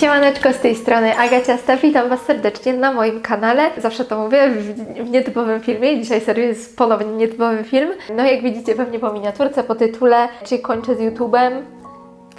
Siemaneczko, z tej strony Agacia witam Was serdecznie na moim kanale. Zawsze to mówię w, w nietypowym filmie. Dzisiaj serio jest ponownie nietypowy film. No jak widzicie pewnie po miniaturce, po tytule, czy kończę z YouTube'em,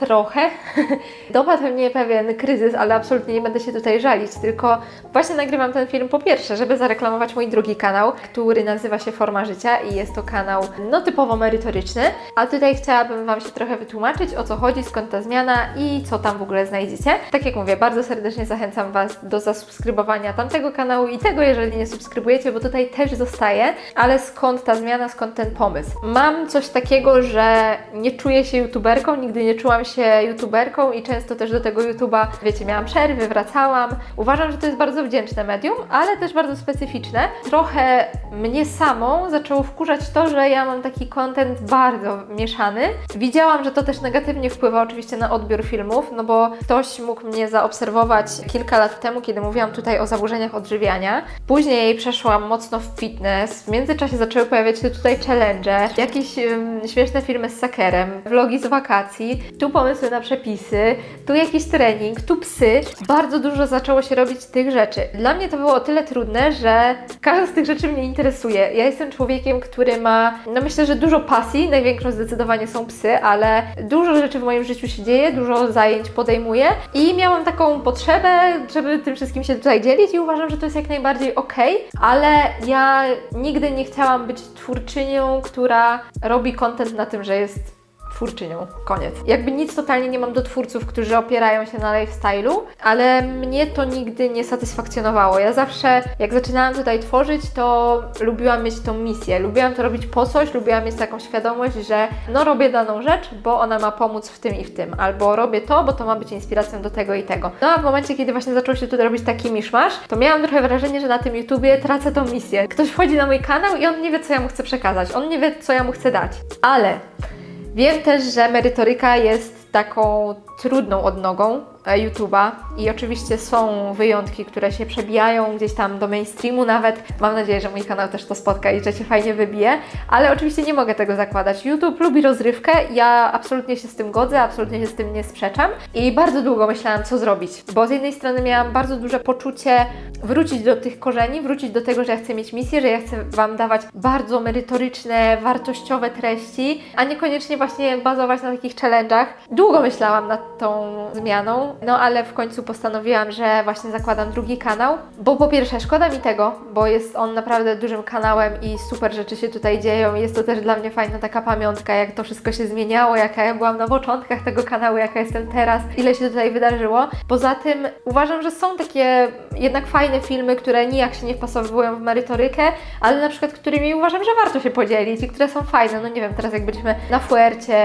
trochę. Dopadł mnie pewien kryzys, ale absolutnie nie będę się tutaj żalić, tylko właśnie nagrywam ten film po pierwsze, żeby zareklamować mój drugi kanał, który nazywa się Forma Życia i jest to kanał no typowo merytoryczny, a tutaj chciałabym Wam się trochę wytłumaczyć o co chodzi, skąd ta zmiana i co tam w ogóle znajdziecie. Tak jak mówię, bardzo serdecznie zachęcam Was do zasubskrybowania tamtego kanału i tego, jeżeli nie subskrybujecie, bo tutaj też zostaje, ale skąd ta zmiana, skąd ten pomysł? Mam coś takiego, że nie czuję się youtuberką, nigdy nie czułam się youtuberką i często też do tego YouTube'a, wiecie, miałam przerwy, wracałam. Uważam, że to jest bardzo wdzięczne medium, ale też bardzo specyficzne. Trochę mnie samą zaczęło wkurzać to, że ja mam taki content bardzo mieszany. Widziałam, że to też negatywnie wpływa oczywiście na odbiór filmów, no bo ktoś mógł mnie zaobserwować kilka lat temu, kiedy mówiłam tutaj o zaburzeniach odżywiania. Później przeszłam mocno w fitness. W międzyczasie zaczęły pojawiać się tutaj challenge, jakieś um, śmieszne filmy z sakerem, vlogi z wakacji. Tu pomysły na przepisy, tu jakiś trening, tu psy. Bardzo dużo zaczęło się robić tych rzeczy. Dla mnie to było o tyle trudne, że każda z tych rzeczy mnie interesuje. Ja jestem człowiekiem, który ma, no myślę, że dużo pasji, największą zdecydowanie są psy, ale dużo rzeczy w moim życiu się dzieje, dużo zajęć podejmuję i miałam taką potrzebę, żeby tym wszystkim się tutaj dzielić i uważam, że to jest jak najbardziej ok, ale ja nigdy nie chciałam być twórczynią, która robi content na tym, że jest twórczynią. Koniec. Jakby nic totalnie nie mam do twórców, którzy opierają się na lifestyle'u, ale mnie to nigdy nie satysfakcjonowało. Ja zawsze, jak zaczynałam tutaj tworzyć, to lubiłam mieć tą misję. Lubiłam to robić po coś, lubiłam mieć taką świadomość, że no robię daną rzecz, bo ona ma pomóc w tym i w tym, albo robię to, bo to ma być inspiracją do tego i tego. No a w momencie, kiedy właśnie zaczął się tutaj robić taki miszmasz, to miałam trochę wrażenie, że na tym YouTubie tracę tą misję. Ktoś wchodzi na mój kanał i on nie wie, co ja mu chcę przekazać. On nie wie, co ja mu chcę dać. Ale Wiem też, że merytoryka jest taką trudną odnogą YouTube'a i oczywiście są wyjątki, które się przebijają gdzieś tam do mainstreamu nawet. Mam nadzieję, że mój kanał też to spotka i że się fajnie wybije, ale oczywiście nie mogę tego zakładać. YouTube lubi rozrywkę, ja absolutnie się z tym godzę, absolutnie się z tym nie sprzeczam i bardzo długo myślałam, co zrobić, bo z jednej strony miałam bardzo duże poczucie wrócić do tych korzeni, wrócić do tego, że ja chcę mieć misję, że ja chcę Wam dawać bardzo merytoryczne, wartościowe treści, a niekoniecznie właśnie bazować na takich challenge'ach. Długo myślałam nad tą zmianą, no ale w końcu postanowiłam, że właśnie zakładam drugi kanał, bo po pierwsze szkoda mi tego, bo jest on naprawdę dużym kanałem i super rzeczy się tutaj dzieją. Jest to też dla mnie fajna taka pamiątka, jak to wszystko się zmieniało, jaka ja byłam na początkach tego kanału, jaka jestem teraz, ile się tutaj wydarzyło. Poza tym uważam, że są takie jednak fajne filmy, które nijak się nie wpasowują w merytorykę, ale na przykład którymi uważam, że warto się podzielić i które są fajne. No nie wiem, teraz jak byliśmy na Fuercie,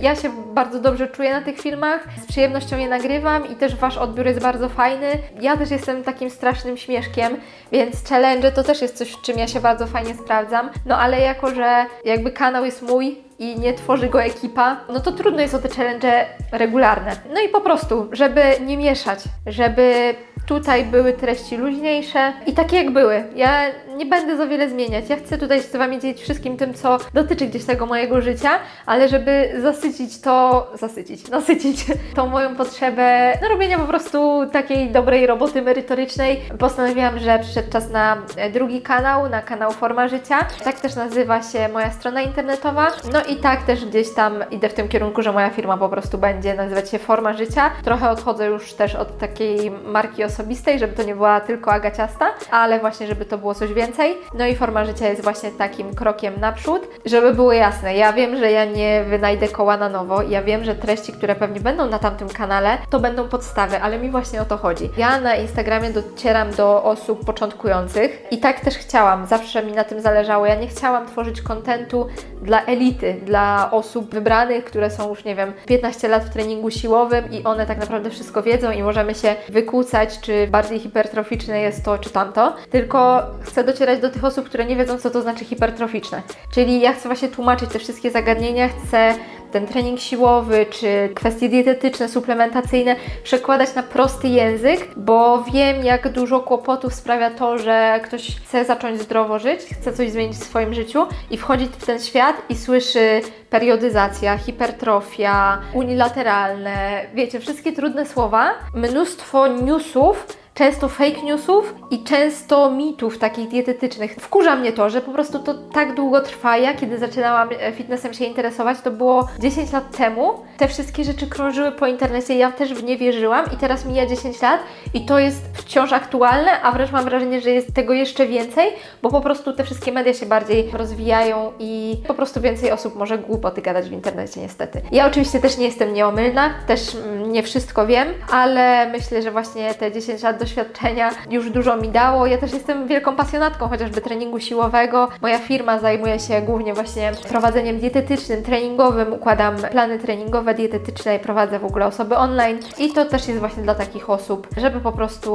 ja się bardzo dobrze czuję na tych filmach, z przyjemnością je nagrywam i też Wasz odbiór jest bardzo fajny. Ja też jestem takim strasznym śmieszkiem, więc challenge to też jest coś, w czym ja się bardzo fajnie sprawdzam. No ale jako, że jakby kanał jest mój, i nie tworzy go ekipa, no to trudno jest o te challenge regularne. No i po prostu, żeby nie mieszać, żeby tutaj były treści luźniejsze i takie jak były. Ja nie będę za wiele zmieniać. Ja chcę tutaj z Wami dzielić wszystkim tym, co dotyczy gdzieś tego mojego życia, ale żeby zasycić to, zasycić, nasycić tą moją potrzebę no, robienia po prostu takiej dobrej roboty merytorycznej, postanowiłam, że przyszedł czas na drugi kanał, na kanał Forma Życia. Tak też nazywa się moja strona internetowa. No i tak też gdzieś tam idę w tym kierunku, że moja firma po prostu będzie nazywać się Forma Życia. Trochę odchodzę już też od takiej marki osobistej, żeby to nie była tylko Agaciasta, ale właśnie, żeby to było coś więcej. No i Forma Życia jest właśnie takim krokiem naprzód, żeby było jasne. Ja wiem, że ja nie wynajdę koła na nowo. Ja wiem, że treści, które pewnie będą na tamtym kanale, to będą podstawy, ale mi właśnie o to chodzi. Ja na Instagramie docieram do osób początkujących i tak też chciałam. Zawsze mi na tym zależało. Ja nie chciałam tworzyć kontentu dla elity, dla osób wybranych, które są już, nie wiem, 15 lat w treningu siłowym i one tak naprawdę wszystko wiedzą i możemy się wykłócać, czy bardziej hipertroficzne jest to, czy tamto. Tylko chcę docierać do tych osób, które nie wiedzą, co to znaczy hipertroficzne. Czyli ja chcę właśnie tłumaczyć te wszystkie zagadnienia, chcę ten trening siłowy, czy kwestie dietetyczne, suplementacyjne przekładać na prosty język, bo wiem, jak dużo kłopotów sprawia to, że ktoś chce zacząć zdrowo żyć, chce coś zmienić w swoim życiu i wchodzi w ten świat i słyszy periodyzacja, hipertrofia, unilateralne, wiecie, wszystkie trudne słowa, mnóstwo newsów, często fake newsów i często mitów takich dietetycznych. Wkurza mnie to, że po prostu to tak długo trwa. Ja kiedy zaczynałam e, fitnessem się interesować, to było 10 lat temu. Te wszystkie rzeczy krążyły po internecie, ja też w nie wierzyłam i teraz mija 10 lat i to jest wciąż aktualne, a wręcz mam wrażenie, że jest tego jeszcze więcej, bo po prostu te wszystkie media się bardziej rozwijają i po prostu więcej osób może głupoty gadać w internecie niestety. Ja oczywiście też nie jestem nieomylna, też mm, nie wszystko wiem, ale myślę, że właśnie te 10 lat doświadczenia już dużo mi dało. Ja też jestem wielką pasjonatką chociażby treningu siłowego. Moja firma zajmuje się głównie właśnie prowadzeniem dietetycznym, treningowym, układam plany treningowe, dietetyczne i prowadzę w ogóle osoby online i to też jest właśnie dla takich osób, żeby po prostu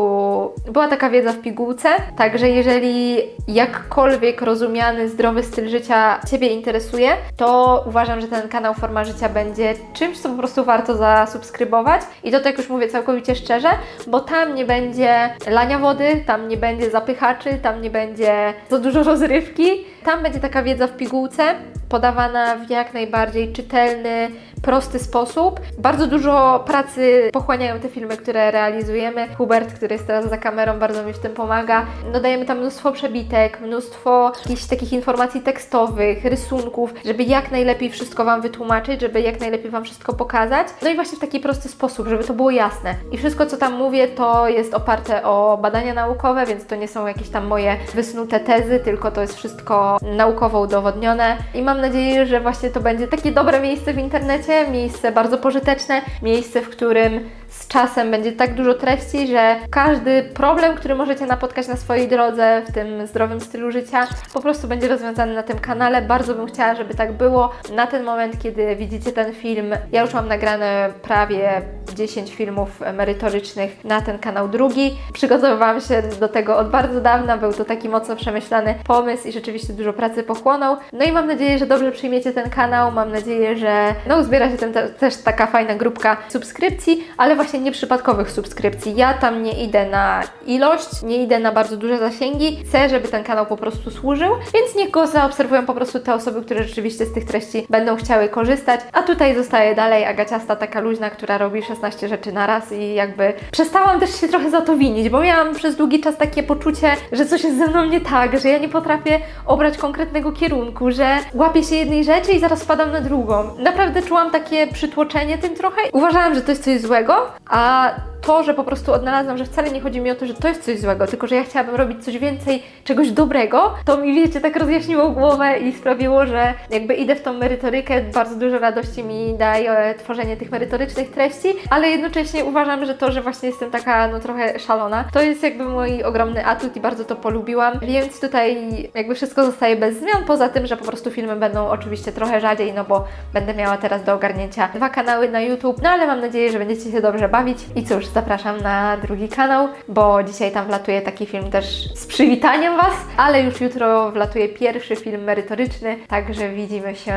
była taka wiedza w pigułce, także jeżeli jakkolwiek rozumiany zdrowy styl życia Ciebie interesuje, to uważam, że ten kanał Forma Życia będzie czymś, co po prostu warto zasubskrybować i to tak już mówię całkowicie szczerze, bo tam nie będzie lania wody, tam nie będzie zapychaczy, tam nie będzie za dużo rozrywki, tam będzie taka wiedza w pigułce, podawana w jak najbardziej czytelny, prosty sposób. Bardzo dużo pracy pochłaniają te filmy, które realizujemy. Hubert, który jest teraz za kamerą, bardzo mi w tym pomaga. Dodajemy tam mnóstwo przebitek, mnóstwo jakichś takich informacji tekstowych, rysunków, żeby jak najlepiej wszystko Wam wytłumaczyć, żeby jak najlepiej Wam wszystko pokazać. No i właśnie w taki prosty sposób, żeby to było jasne. I wszystko, co tam mówię, to jest oparte o badania naukowe, więc to nie są jakieś tam moje wysnute tezy, tylko to jest wszystko naukowo udowodnione. I mam nadzieję, że właśnie to będzie takie dobre miejsce w internecie, miejsce bardzo pożyteczne, miejsce, w którym czasem będzie tak dużo treści, że każdy problem, który możecie napotkać na swojej drodze w tym zdrowym stylu życia, po prostu będzie rozwiązany na tym kanale. Bardzo bym chciała, żeby tak było. Na ten moment, kiedy widzicie ten film, ja już mam nagrane prawie 10 filmów merytorycznych na ten kanał drugi. Przygotowywałam się do tego od bardzo dawna, był to taki mocno przemyślany pomysł i rzeczywiście dużo pracy pochłonął. No i mam nadzieję, że dobrze przyjmiecie ten kanał. Mam nadzieję, że no, uzbiera się też taka fajna grupka subskrypcji, ale właśnie nieprzypadkowych subskrypcji. Ja tam nie idę na ilość, nie idę na bardzo duże zasięgi. Chcę, żeby ten kanał po prostu służył, więc niech go zaobserwują po prostu te osoby, które rzeczywiście z tych treści będą chciały korzystać. A tutaj zostaje dalej Agaciasta taka luźna, która robi 16 rzeczy na raz i jakby przestałam też się trochę za to winić, bo miałam przez długi czas takie poczucie, że coś jest ze mną nie tak, że ja nie potrafię obrać konkretnego kierunku, że łapię się jednej rzeczy i zaraz wpadam na drugą. Naprawdę czułam takie przytłoczenie tym trochę. Uważałam, że to jest coś złego, a to, że po prostu odnalazłam, że wcale nie chodzi mi o to, że to jest coś złego, tylko że ja chciałabym robić coś więcej, czegoś dobrego, to mi wiecie, tak rozjaśniło głowę i sprawiło, że jakby idę w tą merytorykę, bardzo dużo radości mi daje tworzenie tych merytorycznych treści, ale jednocześnie uważam, że to, że właśnie jestem taka no trochę szalona, to jest jakby mój ogromny atut i bardzo to polubiłam, więc tutaj jakby wszystko zostaje bez zmian, poza tym, że po prostu filmy będą oczywiście trochę rzadziej, no bo będę miała teraz do ogarnięcia dwa kanały na YouTube, no ale mam nadzieję, że będziecie się dobrze bawić i cóż, zapraszam na drugi kanał, bo dzisiaj tam wlatuje taki film też z przywitaniem Was, ale już jutro wlatuje pierwszy film merytoryczny, także widzimy się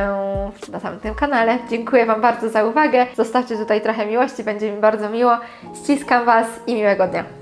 na tamtym kanale. Dziękuję Wam bardzo za uwagę, zostawcie tutaj trochę miłości, będzie mi bardzo miło. Ściskam Was i miłego dnia.